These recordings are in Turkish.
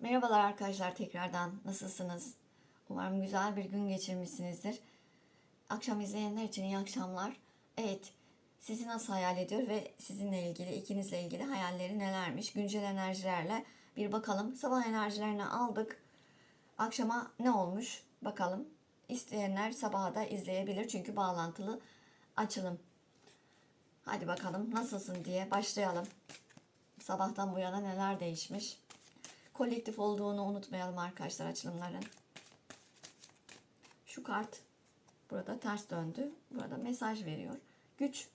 Merhabalar arkadaşlar tekrardan. Nasılsınız? Umarım güzel bir gün geçirmişsinizdir. Akşam izleyenler için iyi akşamlar. Evet, sizi nasıl hayal ediyor ve sizinle ilgili, ikinizle ilgili hayalleri nelermiş? Güncel enerjilerle bir bakalım. Sabah enerjilerini aldık. Akşama ne olmuş? Bakalım. İsteyenler sabaha da izleyebilir çünkü bağlantılı açılım. Hadi bakalım nasılsın diye başlayalım. Sabahtan bu yana neler değişmiş? Kolektif olduğunu unutmayalım arkadaşlar açılımların. Şu kart burada ters döndü. Burada mesaj veriyor. Güç.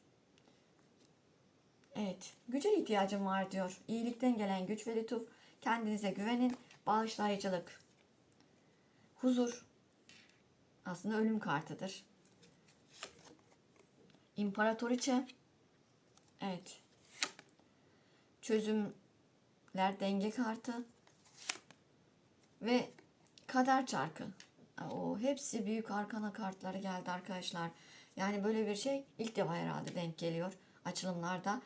Evet. Güce ihtiyacım var diyor. İyilikten gelen güç ve lütuf. Kendinize güvenin. Bağışlayıcılık. Huzur. Aslında ölüm kartıdır. İmparatoriçe. Evet. Çözümler denge kartı ve kader çarkı. O hepsi büyük arkana kartları geldi arkadaşlar. Yani böyle bir şey ilk defa herhalde denk geliyor açılımlarda.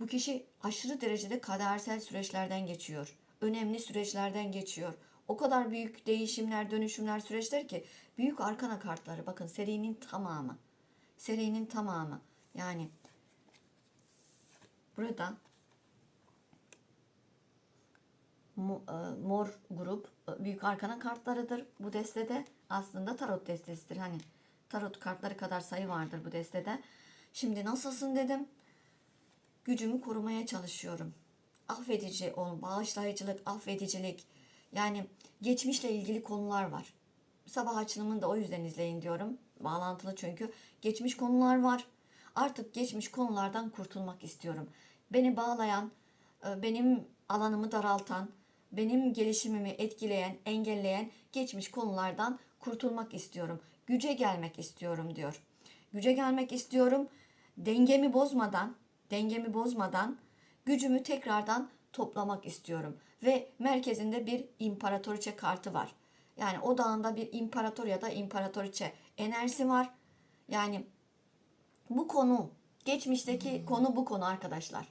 Bu kişi aşırı derecede kadersel süreçlerden geçiyor. Önemli süreçlerden geçiyor. O kadar büyük değişimler, dönüşümler, süreçler ki büyük arkana kartları bakın serinin tamamı. Serinin tamamı. Yani burada Mo- e, mor grup e, büyük arkana kartlarıdır bu destede. Aslında tarot destesidir. Hani tarot kartları kadar sayı vardır bu destede. Şimdi nasılsın dedim. Gücümü korumaya çalışıyorum. Affedici olun, bağışlayıcılık, affedicilik. Yani geçmişle ilgili konular var. Sabah açılımını da o yüzden izleyin diyorum. Bağlantılı çünkü. Geçmiş konular var. Artık geçmiş konulardan kurtulmak istiyorum. Beni bağlayan, e, benim alanımı daraltan, benim gelişimimi etkileyen, engelleyen geçmiş konulardan kurtulmak istiyorum. Güce gelmek istiyorum diyor. Güce gelmek istiyorum. Dengemi bozmadan, dengemi bozmadan gücümü tekrardan toplamak istiyorum. Ve merkezinde bir imparatoriçe kartı var. Yani odağında bir imparator ya da imparatoriçe enerjisi var. Yani bu konu, geçmişteki konu bu konu arkadaşlar.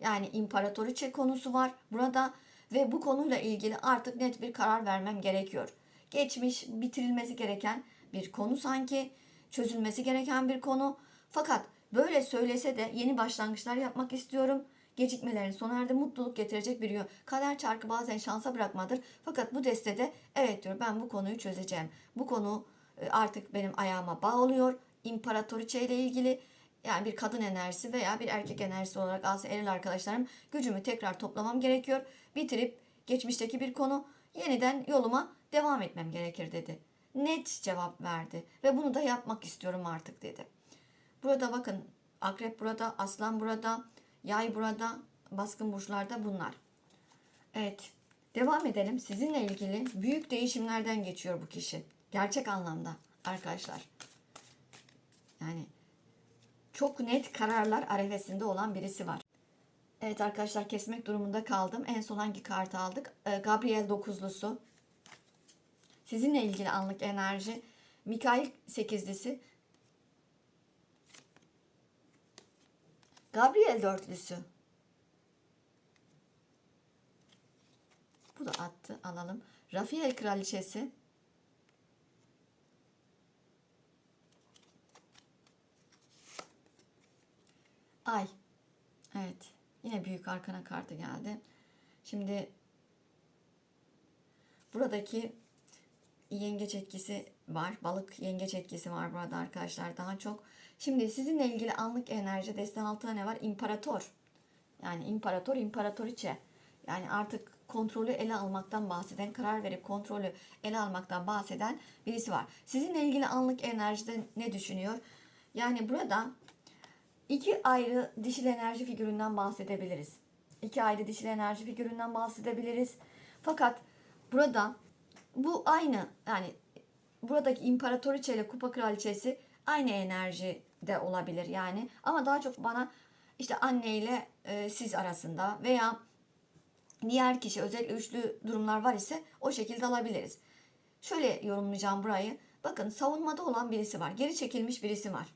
Yani imparatoriçe konusu var burada ve bu konuyla ilgili artık net bir karar vermem gerekiyor. Geçmiş bitirilmesi gereken bir konu sanki, çözülmesi gereken bir konu. Fakat böyle söylese de yeni başlangıçlar yapmak istiyorum. Gecikmelerin sona erdi mutluluk getirecek bir yön. Kader çarkı bazen şansa bırakmadır. Fakat bu destede evet diyor ben bu konuyu çözeceğim. Bu konu e, artık benim ayağıma bağlıyor. İmparatoriçe ile ilgili yani bir kadın enerjisi veya bir erkek enerjisi olarak alsa eril arkadaşlarım gücümü tekrar toplamam gerekiyor. Bitirip geçmişteki bir konu yeniden yoluma devam etmem gerekir dedi. Net cevap verdi ve bunu da yapmak istiyorum artık dedi. Burada bakın akrep burada, aslan burada, yay burada, baskın burçlarda bunlar. Evet devam edelim. Sizinle ilgili büyük değişimlerden geçiyor bu kişi. Gerçek anlamda arkadaşlar. Yani çok net kararlar arefesinde olan birisi var. Evet arkadaşlar kesmek durumunda kaldım. En son hangi kartı aldık? Ee, Gabriel dokuzlusu. Sizinle ilgili anlık enerji. Mikail sekizlisi. Gabriel dörtlüsü. Bu da attı. Alalım. Rafael kraliçesi. Ay. Evet. Yine büyük arkana kartı geldi. Şimdi buradaki yengeç etkisi var. Balık yengeç etkisi var burada arkadaşlar daha çok. Şimdi sizinle ilgili anlık enerji desten altına ne var? İmparator. Yani imparator, imparatoriçe. Yani artık kontrolü ele almaktan bahseden, karar verip kontrolü ele almaktan bahseden birisi var. Sizinle ilgili anlık enerjide ne düşünüyor? Yani burada iki ayrı dişil enerji figüründen bahsedebiliriz. İki ayrı dişil enerji figüründen bahsedebiliriz. Fakat burada bu aynı yani buradaki imparatoriçe ile kupa kraliçesi aynı enerjide olabilir yani. Ama daha çok bana işte anne ile e, siz arasında veya diğer kişi özellikle üçlü durumlar var ise o şekilde alabiliriz. Şöyle yorumlayacağım burayı. Bakın savunmada olan birisi var. Geri çekilmiş birisi var.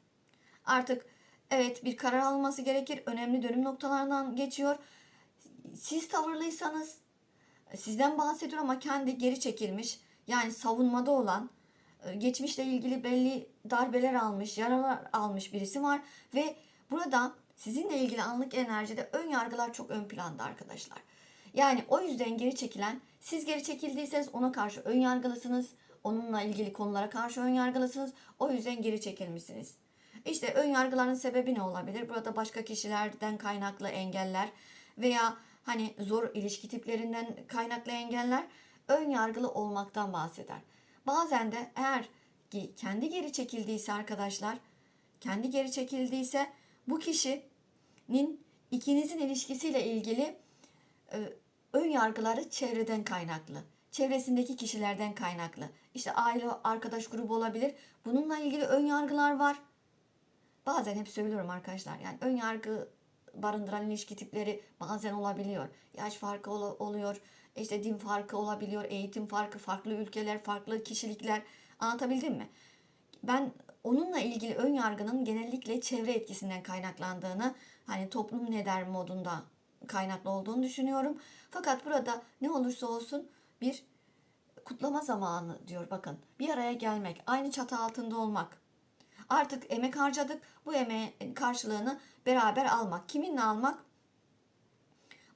Artık evet bir karar alması gerekir. Önemli dönüm noktalarından geçiyor. Siz tavırlıysanız sizden bahsediyor ama kendi geri çekilmiş. Yani savunmada olan, e, geçmişle ilgili belli darbeler almış, yaralar almış birisi var ve burada sizinle ilgili anlık enerjide ön yargılar çok ön planda arkadaşlar. Yani o yüzden geri çekilen, siz geri çekildiyseniz ona karşı ön yargılısınız. Onunla ilgili konulara karşı ön yargılısınız. O yüzden geri çekilmişsiniz. İşte ön yargıların sebebi ne olabilir? Burada başka kişilerden kaynaklı engeller veya hani zor ilişki tiplerinden kaynaklı engeller ön yargılı olmaktan bahseder. Bazen de eğer kendi geri çekildiyse arkadaşlar, kendi geri çekildiyse bu kişinin ikinizin ilişkisiyle ilgili e, ön yargıları çevreden kaynaklı. Çevresindeki kişilerden kaynaklı. İşte aile, arkadaş grubu olabilir. Bununla ilgili ön yargılar var. Bazen hep söylüyorum arkadaşlar. Yani ön yargı barındıran ilişki tipleri bazen olabiliyor. Yaş farkı ol- oluyor. işte din farkı olabiliyor. Eğitim farkı, farklı ülkeler, farklı kişilikler. Anlatabildim mi? Ben onunla ilgili ön yargının genellikle çevre etkisinden kaynaklandığını, hani toplum ne der modunda kaynaklı olduğunu düşünüyorum. Fakat burada ne olursa olsun bir kutlama zamanı diyor bakın. Bir araya gelmek, aynı çatı altında olmak. Artık emek harcadık. Bu emeğin karşılığını beraber almak. Kiminle almak?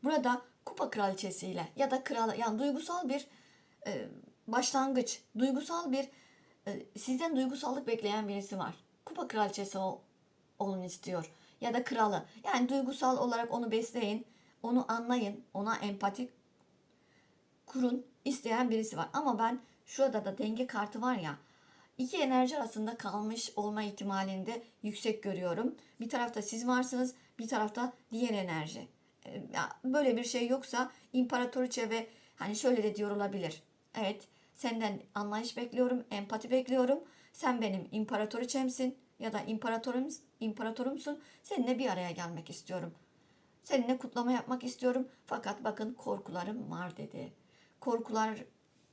Burada kupa kraliçesiyle ya da kral yani duygusal bir e, başlangıç, duygusal bir e, sizden duygusallık bekleyen birisi var. Kupa kraliçesi o, olun istiyor ya da kralı. Yani duygusal olarak onu besleyin, onu anlayın, ona empati kurun isteyen birisi var. Ama ben şurada da denge kartı var ya. İki enerji arasında kalmış olma ihtimalinde yüksek görüyorum. Bir tarafta siz varsınız, bir tarafta diğer enerji. Ee, Böyle bir şey yoksa imparatoriçe ve hani şöyle de diyor olabilir. Evet, senden anlayış bekliyorum, empati bekliyorum. Sen benim imparatoriçemsin ya da imparatorum, imparatorumsun. Seninle bir araya gelmek istiyorum. Seninle kutlama yapmak istiyorum. Fakat bakın korkularım var dedi. Korkular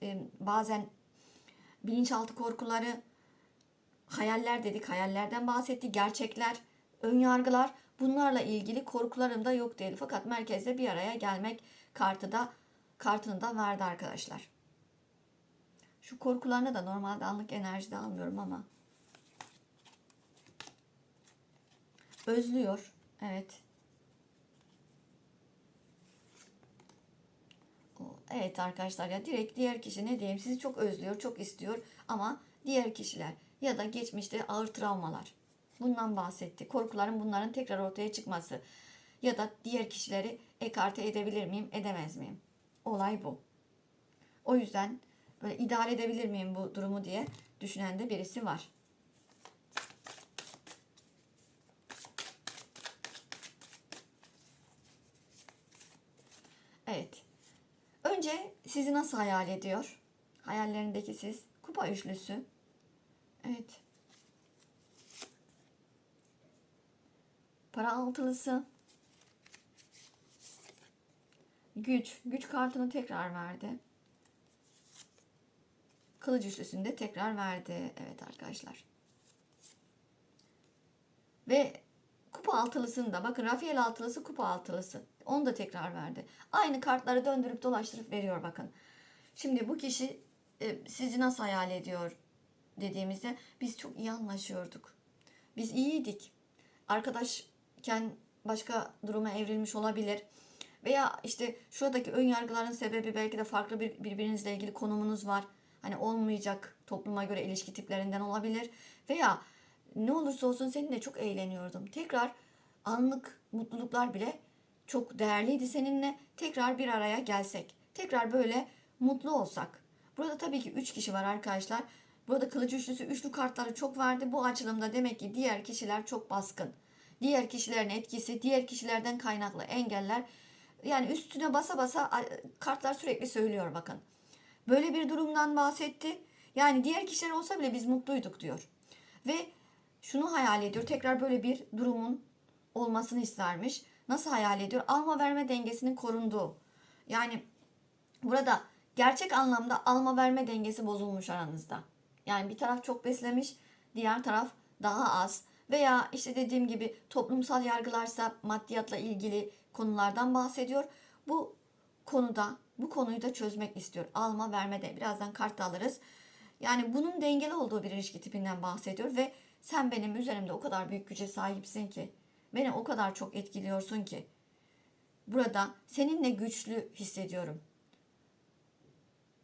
e, bazen bilinçaltı korkuları, hayaller dedik, hayallerden bahsetti, gerçekler, ön yargılar bunlarla ilgili korkularım da yok değil. Fakat merkezde bir araya gelmek kartı da kartını da verdi arkadaşlar. Şu korkularını da normalde anlık enerjide almıyorum ama özlüyor. Evet. Evet arkadaşlar ya direkt diğer kişi ne diyeyim sizi çok özlüyor, çok istiyor ama diğer kişiler ya da geçmişte ağır travmalar. Bundan bahsetti. Korkuların bunların tekrar ortaya çıkması ya da diğer kişileri ekarte edebilir miyim, edemez miyim? Olay bu. O yüzden böyle idare edebilir miyim bu durumu diye düşünen de birisi var. Evet. Önce sizi nasıl hayal ediyor? Hayallerindeki siz. Kupa üçlüsü. Evet. Para altılısı. Güç. Güç kartını tekrar verdi. Kılıç üçlüsünü de tekrar verdi. Evet arkadaşlar. Ve kupa altılısını da bakın Rafael altılısı kupa altılısı. Onu da tekrar verdi. Aynı kartları döndürüp dolaştırıp veriyor bakın. Şimdi bu kişi e, sizi nasıl hayal ediyor dediğimizde biz çok iyi anlaşıyorduk. Biz iyiydik. Arkadaşken başka duruma evrilmiş olabilir. Veya işte şuradaki ön yargıların sebebi belki de farklı bir birbirinizle ilgili konumunuz var. Hani olmayacak topluma göre ilişki tiplerinden olabilir. Veya ne olursa olsun seninle çok eğleniyordum. Tekrar anlık mutluluklar bile çok değerliydi seninle. Tekrar bir araya gelsek. Tekrar böyle mutlu olsak. Burada tabii ki 3 kişi var arkadaşlar. Burada kılıç üçlüsü üçlü kartları çok verdi. Bu açılımda demek ki diğer kişiler çok baskın. Diğer kişilerin etkisi, diğer kişilerden kaynaklı engeller. Yani üstüne basa basa kartlar sürekli söylüyor bakın. Böyle bir durumdan bahsetti. Yani diğer kişiler olsa bile biz mutluyduk diyor. Ve şunu hayal ediyor. Tekrar böyle bir durumun olmasını istermiş. Nasıl hayal ediyor? Alma verme dengesinin korunduğu. Yani burada gerçek anlamda alma verme dengesi bozulmuş aranızda. Yani bir taraf çok beslemiş, diğer taraf daha az. Veya işte dediğim gibi toplumsal yargılarsa maddiyatla ilgili konulardan bahsediyor. Bu konuda bu konuyu da çözmek istiyor. Alma verme de birazdan kart alırız. Yani bunun dengeli olduğu bir ilişki tipinden bahsediyor ve sen benim üzerimde o kadar büyük güce sahipsin ki beni o kadar çok etkiliyorsun ki burada seninle güçlü hissediyorum.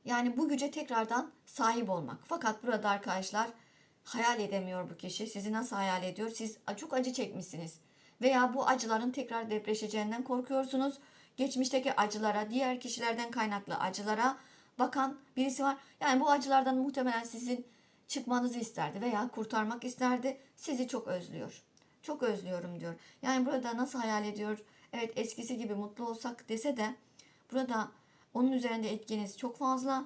Yani bu güce tekrardan sahip olmak. Fakat burada arkadaşlar hayal edemiyor bu kişi. Sizi nasıl hayal ediyor? Siz çok acı çekmişsiniz. Veya bu acıların tekrar depreşeceğinden korkuyorsunuz. Geçmişteki acılara, diğer kişilerden kaynaklı acılara bakan birisi var. Yani bu acılardan muhtemelen sizin çıkmanızı isterdi veya kurtarmak isterdi. Sizi çok özlüyor. Çok özlüyorum diyor. Yani burada nasıl hayal ediyor? Evet eskisi gibi mutlu olsak dese de burada onun üzerinde etkiniz çok fazla.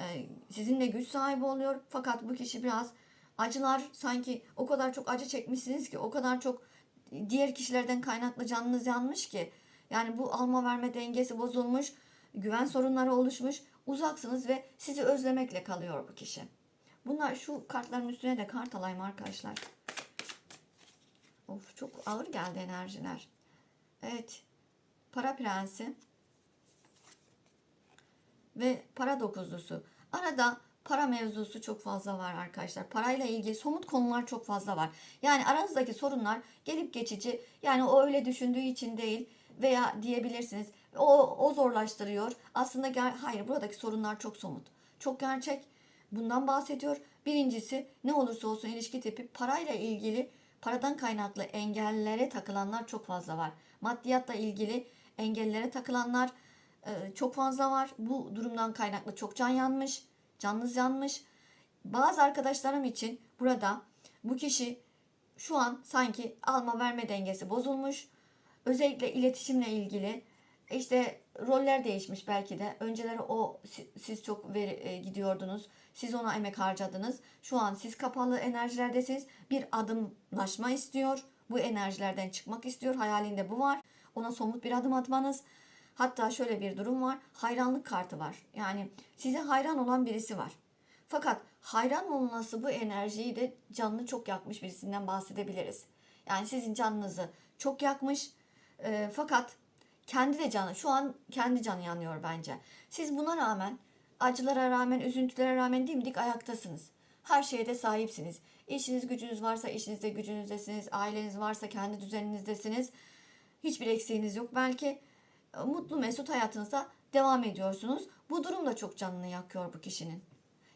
Ee, sizinle güç sahibi oluyor. Fakat bu kişi biraz acılar sanki o kadar çok acı çekmişsiniz ki o kadar çok diğer kişilerden kaynaklı canınız yanmış ki yani bu alma verme dengesi bozulmuş, güven sorunları oluşmuş, uzaksınız ve sizi özlemekle kalıyor bu kişi. Bunlar şu kartların üstüne de kart alayım arkadaşlar. Of çok ağır geldi enerjiler. Evet. Para prensi ve para dokuzlusu. Arada para mevzusu çok fazla var arkadaşlar. Parayla ilgili somut konular çok fazla var. Yani aranızdaki sorunlar gelip geçici. Yani o öyle düşündüğü için değil veya diyebilirsiniz. O, o zorlaştırıyor. Aslında ger- hayır buradaki sorunlar çok somut. Çok gerçek. Bundan bahsediyor. Birincisi ne olursa olsun ilişki tipi parayla ilgili paradan kaynaklı engellere takılanlar çok fazla var. Maddiyatla ilgili engellere takılanlar e, çok fazla var. Bu durumdan kaynaklı çok can yanmış, canınız yanmış. Bazı arkadaşlarım için burada bu kişi şu an sanki alma verme dengesi bozulmuş. Özellikle iletişimle ilgili işte roller değişmiş belki de. Önceleri o si- siz çok veri, e, gidiyordunuz. Siz ona emek harcadınız. Şu an siz kapalı enerjilerdesiniz. Bir adımlaşma istiyor. Bu enerjilerden çıkmak istiyor. Hayalinde bu var. Ona somut bir adım atmanız. Hatta şöyle bir durum var. Hayranlık kartı var. Yani size hayran olan birisi var. Fakat hayran olması bu enerjiyi de canını çok yakmış birisinden bahsedebiliriz. Yani sizin canınızı çok yakmış. E, fakat kendi de canı şu an kendi canı yanıyor bence. Siz buna rağmen acılara rağmen üzüntülere rağmen dimdik ayaktasınız. Her şeye de sahipsiniz. İşiniz gücünüz varsa işinizde gücünüzdesiniz. Aileniz varsa kendi düzeninizdesiniz. Hiçbir eksiğiniz yok belki. E, Mutlu mesut hayatınıza devam ediyorsunuz. Bu durum da çok canını yakıyor bu kişinin.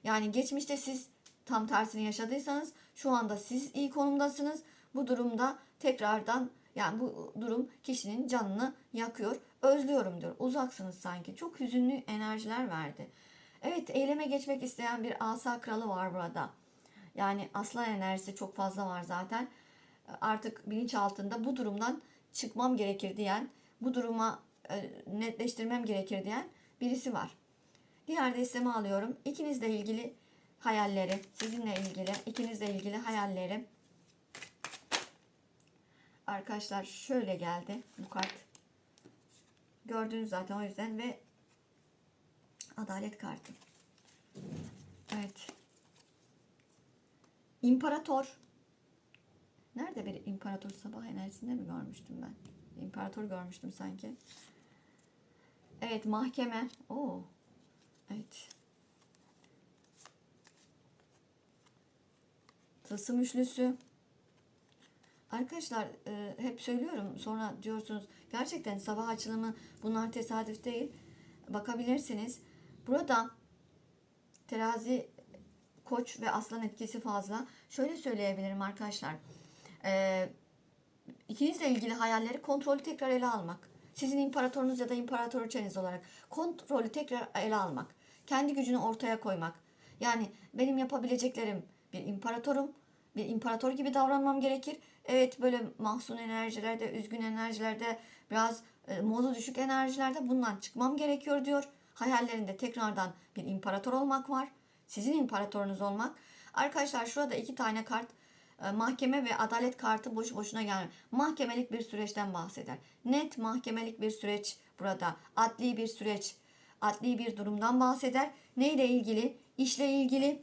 Yani geçmişte siz tam tersini yaşadıysanız şu anda siz iyi konumdasınız. Bu durumda tekrardan yani bu durum kişinin canını yakıyor. Özlüyorum diyor. Uzaksınız sanki. Çok hüzünlü enerjiler verdi. Evet eyleme geçmek isteyen bir asa kralı var burada. Yani aslan enerjisi çok fazla var zaten. Artık bilinç altında bu durumdan çıkmam gerekir diyen, bu duruma e, netleştirmem gerekir diyen birisi var. Diğer destemi alıyorum. İkinizle ilgili hayalleri, sizinle ilgili, ikinizle ilgili hayalleri. Arkadaşlar şöyle geldi bu kart. Gördünüz zaten o yüzden ve adalet kartı. Evet. İmparator. Nerede bir imparator sabah enerjisinde mi görmüştüm ben? İmparator görmüştüm sanki. Evet mahkeme. Oo. Evet. Tılsım üçlüsü. Arkadaşlar e, hep söylüyorum sonra diyorsunuz gerçekten sabah açılımı bunlar tesadüf değil. Bakabilirsiniz. Burada terazi koç ve aslan etkisi fazla. Şöyle söyleyebilirim arkadaşlar. E, ikinizle ilgili hayalleri kontrolü tekrar ele almak. Sizin imparatorunuz ya da imparatoriçeniz olarak kontrolü tekrar ele almak. Kendi gücünü ortaya koymak. Yani benim yapabileceklerim bir imparatorum. Bir imparator gibi davranmam gerekir. Evet böyle mahzun enerjilerde, üzgün enerjilerde, biraz e, modu düşük enerjilerde bundan çıkmam gerekiyor diyor. Hayallerinde tekrardan bir imparator olmak var. Sizin imparatorunuz olmak. Arkadaşlar şurada iki tane kart e, mahkeme ve adalet kartı boşu boşuna gelmiyor. Mahkemelik bir süreçten bahseder. Net mahkemelik bir süreç burada. Adli bir süreç. Adli bir durumdan bahseder. Neyle ilgili? İşle ilgili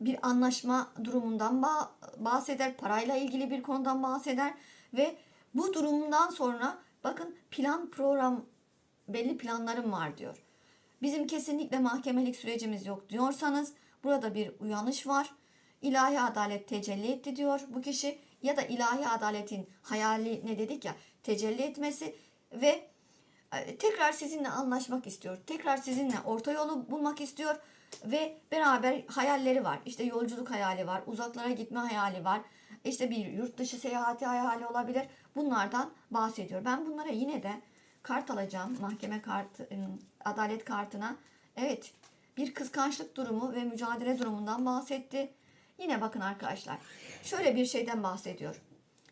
bir anlaşma durumundan ba- bahseder. Parayla ilgili bir konudan bahseder. Ve bu durumdan sonra bakın plan program belli planlarım var diyor. Bizim kesinlikle mahkemelik sürecimiz yok diyorsanız burada bir uyanış var. İlahi adalet tecelli etti diyor bu kişi ya da ilahi adaletin hayali ne dedik ya tecelli etmesi ve e, tekrar sizinle anlaşmak istiyor. Tekrar sizinle orta yolu bulmak istiyor ve beraber hayalleri var. İşte yolculuk hayali var, uzaklara gitme hayali var. İşte bir yurt dışı seyahati hayali olabilir. Bunlardan bahsediyor. Ben bunlara yine de kart alacağım. Mahkeme kartı, ım, adalet kartına. Evet, bir kıskançlık durumu ve mücadele durumundan bahsetti. Yine bakın arkadaşlar. Şöyle bir şeyden bahsediyor.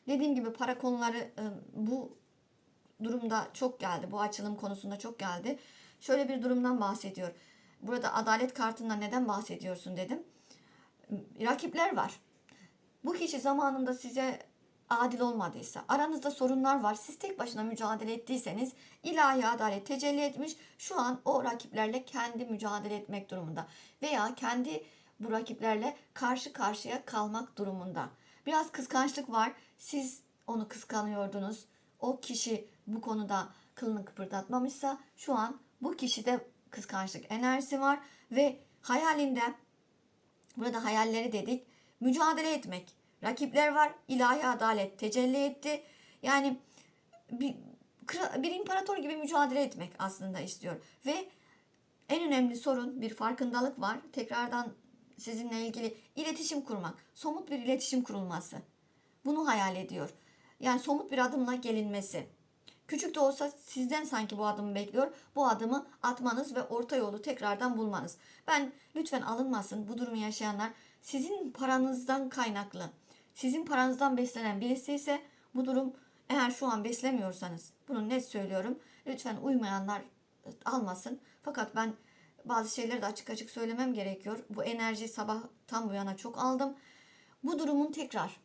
Dediğim gibi para konuları ım, bu durumda çok geldi. Bu açılım konusunda çok geldi. Şöyle bir durumdan bahsediyor. Burada adalet kartından neden bahsediyorsun dedim. Rakipler var. Bu kişi zamanında size adil olmadıysa, aranızda sorunlar var, siz tek başına mücadele ettiyseniz ilahi adalet tecelli etmiş. Şu an o rakiplerle kendi mücadele etmek durumunda veya kendi bu rakiplerle karşı karşıya kalmak durumunda. Biraz kıskançlık var. Siz onu kıskanıyordunuz. O kişi bu konuda kılını kıpırdatmamışsa şu an bu kişide kıskançlık enerjisi var ve hayalinden burada hayalleri dedik mücadele etmek. Rakipler var. ilahi adalet tecelli etti. Yani bir, bir imparator gibi mücadele etmek aslında istiyor. Ve en önemli sorun bir farkındalık var. Tekrardan sizinle ilgili iletişim kurmak. Somut bir iletişim kurulması. Bunu hayal ediyor. Yani somut bir adımla gelinmesi. Küçük de olsa sizden sanki bu adımı bekliyor. Bu adımı atmanız ve orta yolu tekrardan bulmanız. Ben lütfen alınmasın bu durumu yaşayanlar sizin paranızdan kaynaklı, sizin paranızdan beslenen birisi ise bu durum eğer şu an beslemiyorsanız bunu net söylüyorum. Lütfen uymayanlar almasın. Fakat ben bazı şeyleri de açık açık söylemem gerekiyor. Bu enerjiyi sabah tam bu yana çok aldım. Bu durumun tekrar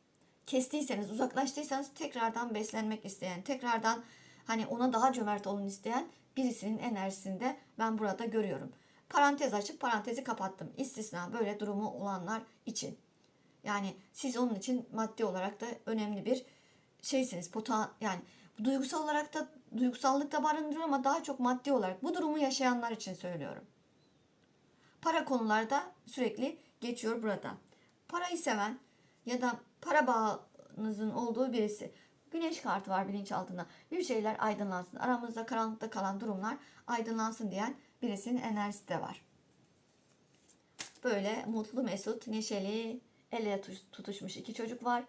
kestiyseniz, uzaklaştıysanız tekrardan beslenmek isteyen, tekrardan hani ona daha cömert olun isteyen birisinin enerjisinde ben burada görüyorum. Parantez açıp parantezi kapattım. İstisna böyle durumu olanlar için. Yani siz onun için maddi olarak da önemli bir şeysiniz. Pota yani duygusal olarak da duygusallık da barındırıyor ama daha çok maddi olarak bu durumu yaşayanlar için söylüyorum. Para konularda sürekli geçiyor burada. Parayı seven ya da para bağınızın olduğu birisi. Güneş kartı var bilinçaltında. Bir şeyler aydınlansın. Aramızda karanlıkta kalan durumlar aydınlansın diyen birisinin enerjisi de var. Böyle mutlu, mesut, neşeli, el ele tuş- tutuşmuş iki çocuk var.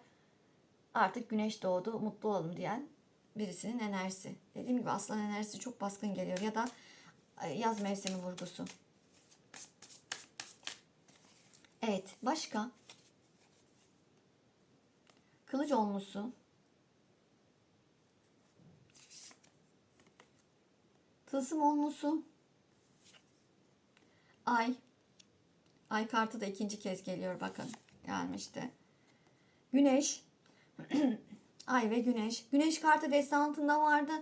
Artık güneş doğdu, mutlu olalım diyen birisinin enerjisi. Dediğim gibi aslan enerjisi çok baskın geliyor ya da e, yaz mevsimi vurgusu. Evet, başka? Kılıç olmuşsu. Tılsım olmuşsu. Ay. Ay kartı da ikinci kez geliyor bakın. Gelmişti. Güneş. Ay ve güneş. Güneş kartı destanında vardı.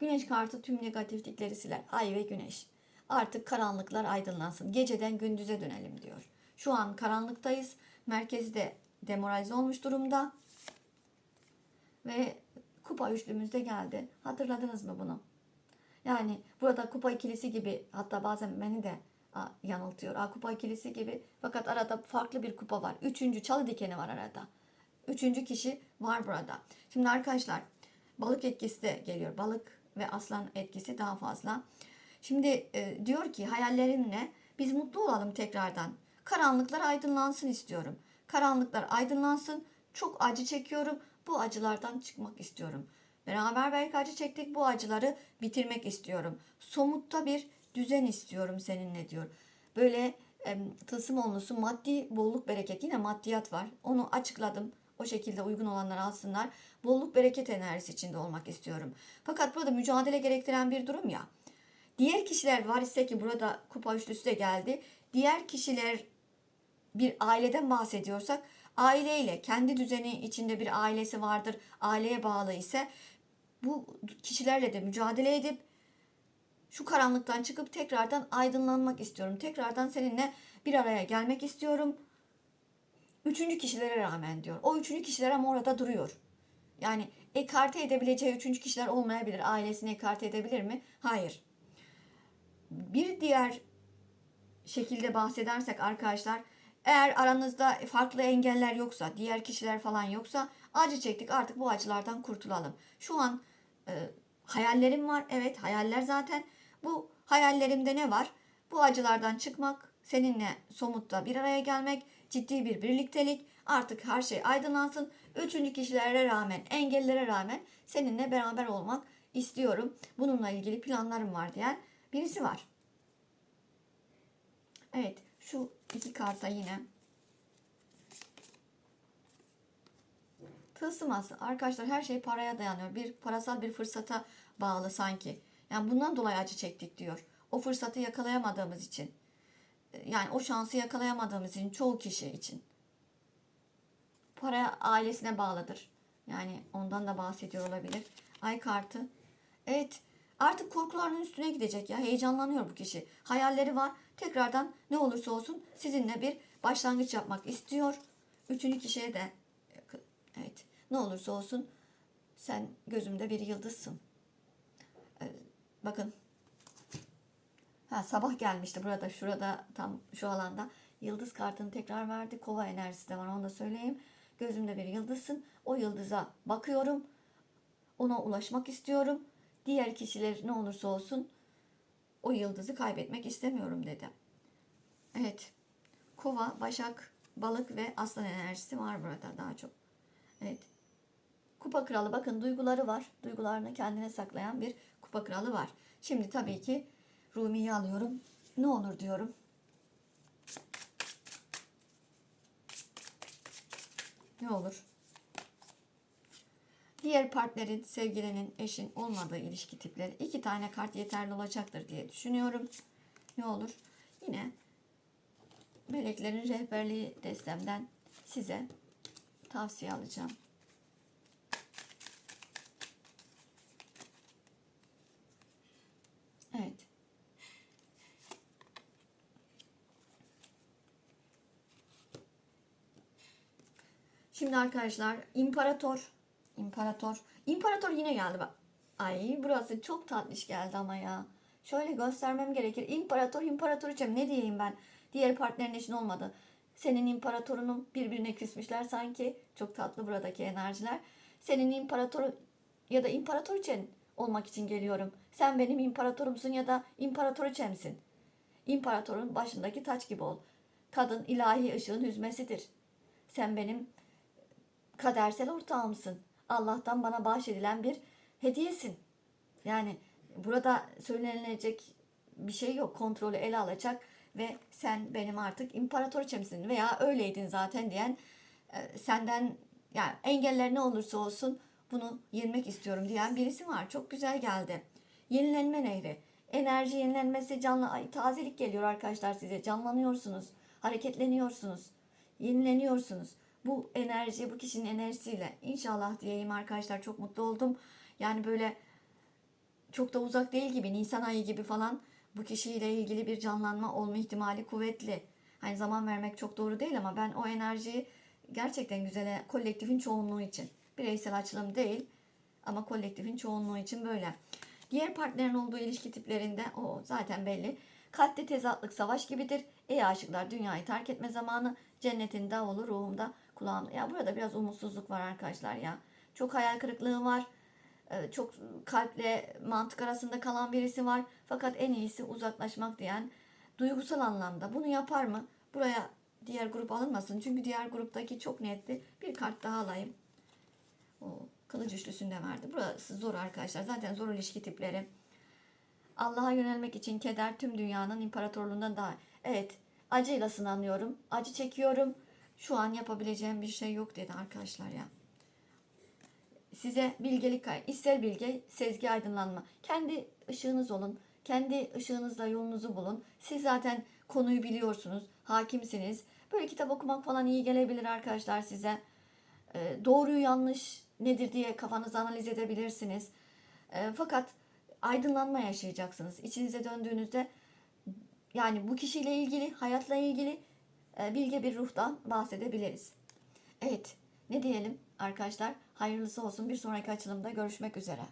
Güneş kartı tüm negatiflikleri siler. Ay ve güneş. Artık karanlıklar aydınlansın. Geceden gündüze dönelim diyor. Şu an karanlıktayız. Merkezi de demoralize olmuş durumda. Ve kupa üçlümüz de geldi. Hatırladınız mı bunu? Yani burada kupa ikilisi gibi hatta bazen beni de yanıltıyor. A, kupa ikilisi gibi fakat arada farklı bir kupa var. Üçüncü çalı dikeni var arada. Üçüncü kişi var burada. Şimdi arkadaşlar balık etkisi de geliyor. Balık ve aslan etkisi daha fazla. Şimdi e, diyor ki hayallerinle biz mutlu olalım tekrardan. Karanlıklar aydınlansın istiyorum. Karanlıklar aydınlansın. Çok acı çekiyorum. Bu acılardan çıkmak istiyorum. Beraber belki acı çektik. Bu acıları bitirmek istiyorum. Somutta bir düzen istiyorum seninle diyor. Böyle e, tılsım olması maddi bolluk bereket yine maddiyat var. Onu açıkladım. O şekilde uygun olanlar alsınlar. Bolluk bereket enerjisi içinde olmak istiyorum. Fakat burada mücadele gerektiren bir durum ya. Diğer kişiler var ise ki burada kupa üçlüsü de geldi. Diğer kişiler bir aileden bahsediyorsak aileyle kendi düzeni içinde bir ailesi vardır. Aileye bağlı ise bu kişilerle de mücadele edip şu karanlıktan çıkıp tekrardan aydınlanmak istiyorum. Tekrardan seninle bir araya gelmek istiyorum. Üçüncü kişilere rağmen diyor. O üçüncü kişiler ama orada duruyor. Yani ekarte edebileceği üçüncü kişiler olmayabilir. Ailesini ekarte edebilir mi? Hayır. Bir diğer şekilde bahsedersek arkadaşlar eğer aranızda farklı engeller yoksa, diğer kişiler falan yoksa acı çektik artık bu acılardan kurtulalım. Şu an e, hayallerim var. Evet hayaller zaten. Bu hayallerimde ne var? Bu acılardan çıkmak, seninle somutta bir araya gelmek, ciddi bir birliktelik, artık her şey aydınlansın. Üçüncü kişilere rağmen, engellere rağmen seninle beraber olmak istiyorum. Bununla ilgili planlarım var diyen birisi var. Evet, şu iki karta yine Tılsıması. Arkadaşlar her şey paraya dayanıyor. Bir parasal bir fırsata bağlı sanki. Yani bundan dolayı acı çektik diyor. O fırsatı yakalayamadığımız için. Yani o şansı yakalayamadığımız için çoğu kişi için. Para ailesine bağlıdır. Yani ondan da bahsediyor olabilir. Ay kartı. Evet. Artık korkularının üstüne gidecek ya. Heyecanlanıyor bu kişi. Hayalleri var. Tekrardan ne olursa olsun sizinle bir başlangıç yapmak istiyor. Üçüncü kişiye de evet ne olursa olsun sen gözümde bir yıldızsın. Bakın ha, sabah gelmişti burada şurada tam şu alanda yıldız kartını tekrar verdi. Kova enerjisi de var onu da söyleyeyim. Gözümde bir yıldızsın. O yıldıza bakıyorum. Ona ulaşmak istiyorum. Diğer kişiler ne olursa olsun o yıldızı kaybetmek istemiyorum dedi. Evet. Kova, Başak, Balık ve Aslan enerjisi var burada daha çok. Evet. Kupa kralı bakın duyguları var. Duygularını kendine saklayan bir kupa kralı var. Şimdi tabii ki Rumi'yi alıyorum. Ne olur diyorum. Ne olur? Diğer partnerin, sevgilinin, eşin olmadığı ilişki tipleri iki tane kart yeterli olacaktır diye düşünüyorum. Ne olur? Yine meleklerin rehberliği destemden size tavsiye alacağım. Evet. Şimdi arkadaşlar imparator imparator imparator yine geldi. Ay burası çok tatlış geldi ama ya. Şöyle göstermem gerekir. İmparator imparatoriçem ne diyeyim ben? Diğer partnerin eşin olmadı. Senin imparatorunun birbirine küsmüşler sanki. Çok tatlı buradaki enerjiler. Senin imparatoru ya da imparatoriçen olmak için geliyorum. Sen benim imparatorumsun ya da imparatoriçemsin. İmparatorun başındaki taç gibi ol. Kadın ilahi ışığın hüzmesidir. Sen benim kadersel ortağımsın. Allah'tan bana bahşedilen bir hediyesin. Yani burada söylenilecek bir şey yok. Kontrolü ele alacak ve sen benim artık imparatoriçemsin veya öyleydin zaten diyen e, senden yani engeller ne olursa olsun bunu yenmek istiyorum diyen birisi var. Çok güzel geldi. Yenilenme nehri. Enerji yenilenmesi canlı ay, tazelik geliyor arkadaşlar size. Canlanıyorsunuz. Hareketleniyorsunuz. Yenileniyorsunuz. Bu enerji, bu kişinin enerjisiyle inşallah diyeyim arkadaşlar çok mutlu oldum. Yani böyle çok da uzak değil gibi Nisan ayı gibi falan bu kişiyle ilgili bir canlanma olma ihtimali kuvvetli. Hani zaman vermek çok doğru değil ama ben o enerjiyi gerçekten güzele kolektifin çoğunluğu için bireysel açılım değil ama kolektifin çoğunluğu için böyle. Diğer partnerin olduğu ilişki tiplerinde o zaten belli. Kalpte tezatlık savaş gibidir. Ey aşıklar dünyayı terk etme zamanı. Cennetin davulu ruhumda kulağımda. Ya burada biraz umutsuzluk var arkadaşlar ya. Çok hayal kırıklığı var. Ee, Çok kalple mantık arasında kalan birisi var. Fakat en iyisi uzaklaşmak diyen duygusal anlamda. Bunu yapar mı? Buraya diğer grup alınmasın. Çünkü diğer gruptaki çok netti. Bir kart daha alayım. O kılıç üçlüsünde verdi. Burası zor arkadaşlar. Zaten zor ilişki tipleri. Allah'a yönelmek için keder tüm dünyanın imparatorluğundan daha. Evet, acıyla sınanıyorum. Acı çekiyorum. Şu an yapabileceğim bir şey yok dedi arkadaşlar ya. Size bilgelik, ister bilge, sezgi aydınlanma. Kendi ışığınız olun. Kendi ışığınızla yolunuzu bulun. Siz zaten konuyu biliyorsunuz. Hakimsiniz. Böyle kitap okumak falan iyi gelebilir arkadaşlar size. Ee, doğruyu yanlış nedir diye kafanızı analiz edebilirsiniz. Ee, fakat aydınlanma yaşayacaksınız. İçinize döndüğünüzde yani bu kişiyle ilgili, hayatla ilgili e, bilge bir ruhtan bahsedebiliriz. Evet, ne diyelim arkadaşlar? Hayırlısı olsun. Bir sonraki açılımda görüşmek üzere.